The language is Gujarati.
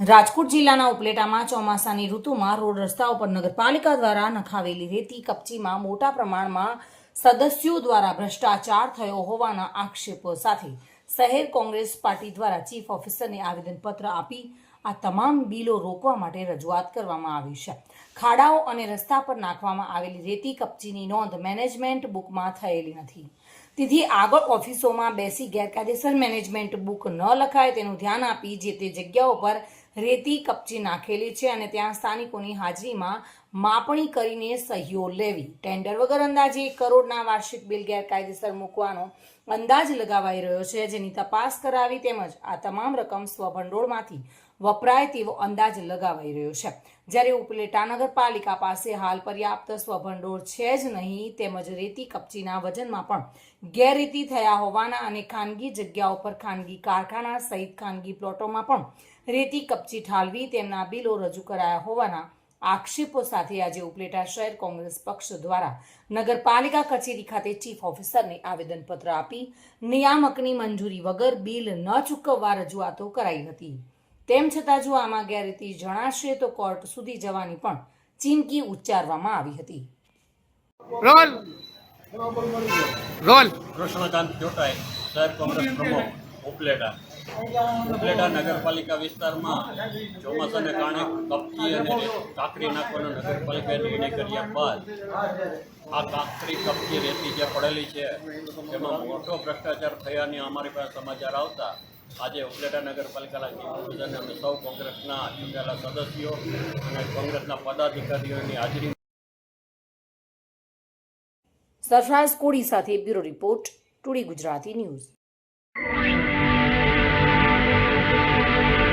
રાજકોટ જિલ્લાના ઉપલેટામાં ચોમાસાની ઋતુમાં રોડ રસ્તાઓ પર નગરપાલિકા દ્વારા નખાવેલી રેતી કપચીમાં મોટા પ્રમાણમાં સદસ્યો દ્વારા ભ્રષ્ટાચાર થયો હોવાના આક્ષેપો સાથે શહેર કોંગ્રેસ પાર્ટી દ્વારા ચીફ ઓફિસરને આવેદનપત્ર આપી આ તમામ બિલો રોકવા માટે રજૂઆત કરવામાં આવી છે. ખાડાઓ અને રસ્તા પર નાખવામાં આવેલી રેતી કપચીની નોંધ મેનેજમેન્ટ બુકમાં થયેલી નથી. તેથી આગળ ઓફિસોમાં બેસી ગેરકાયદેસર મેનેજમેન્ટ બુક ન લખાય તેનું ધ્યાન આપી જે તે જગ્યાઓ પર રેતી કપચી નાખેલી છે અને ત્યાં સ્થાનિકોની હાજરીમાં માપણી કરીને સહીઓ લેવી. ટેન્ડર વગર અંદાજે એક કરોડના વાર્ષિક બિલ ગેરકાયદેસર મૂકવાનો અંદાજ લગાવાઈ રહ્યો છે, જેની તપાસ કરાવી તેમજ આ તમામ રકમ સ્વભંડોળમાંથી વપરાય તેવો અંદાજ લગાવાઈ રહ્યો છે. જ્યારે ઉપલેટા નગરપાલિકા પાસે હાલ પર્યાપ્ત સ્વભંડોળ છે જ નહીં, તેમજ રેતી કપચીના વજનમાં પણ ગેરરીતિ થયા હોવાના અને ખાનગી જગ્યાઓ પર ખાનગી કારખાના સહિત ખાનગી પ્લોટોમાં પણ રેતી કપચી ઠાલવી તેમના બિલો રજૂ કરાયા હોવાના આક્ષેપો સાથે આજે ઉપલેટા શહેર કોંગ્રેસ પક્ષ દ્વારા નગરપાલિકા કચેરી ખાતે ચીફ ઓફિસરને આવેદનપત્ર આપી નિયામકની મંજૂરી વગર બિલ ન ચૂકવવા રજૂઆતો કરાઈ હતી. તેમ છતાં જો આમાં ગેરરીતિ જણાશે તો કોર્ટ સુધી જવાની પણ ચીમકી ઉચ્ચારવામાં આવી હતી. રોલ! રોલ! કૃષ્ણકાંત જોટાઈ શહેર કોંગ્રેસ પ્રમુખ ઉપલેટા. ઉપલેટા નગરપાલિકા વિસ્તારમાં ચોમાસાને કારણે કપચી અને કાંકરી નાખવાનો નગરપાલિકાએ નિર્ણય કર્યા બાદ આ કાંકરી કપચી રેતી જે પડેલી છે તેમાં મોટો ભ્રષ્ટાચાર થયાની અમારી પાસે સમાચાર આવતા આજે ઉપલેટા નગરપાલિકાના ચીફ અમે સૌ કોંગ્રેસના ચૂંટાયેલા સદસ્યો અને કોંગ્રેસના પદાધિકારીઓની હાજરી સરફરાઝ કોડી સાથે bureau report today Gujarati news. Música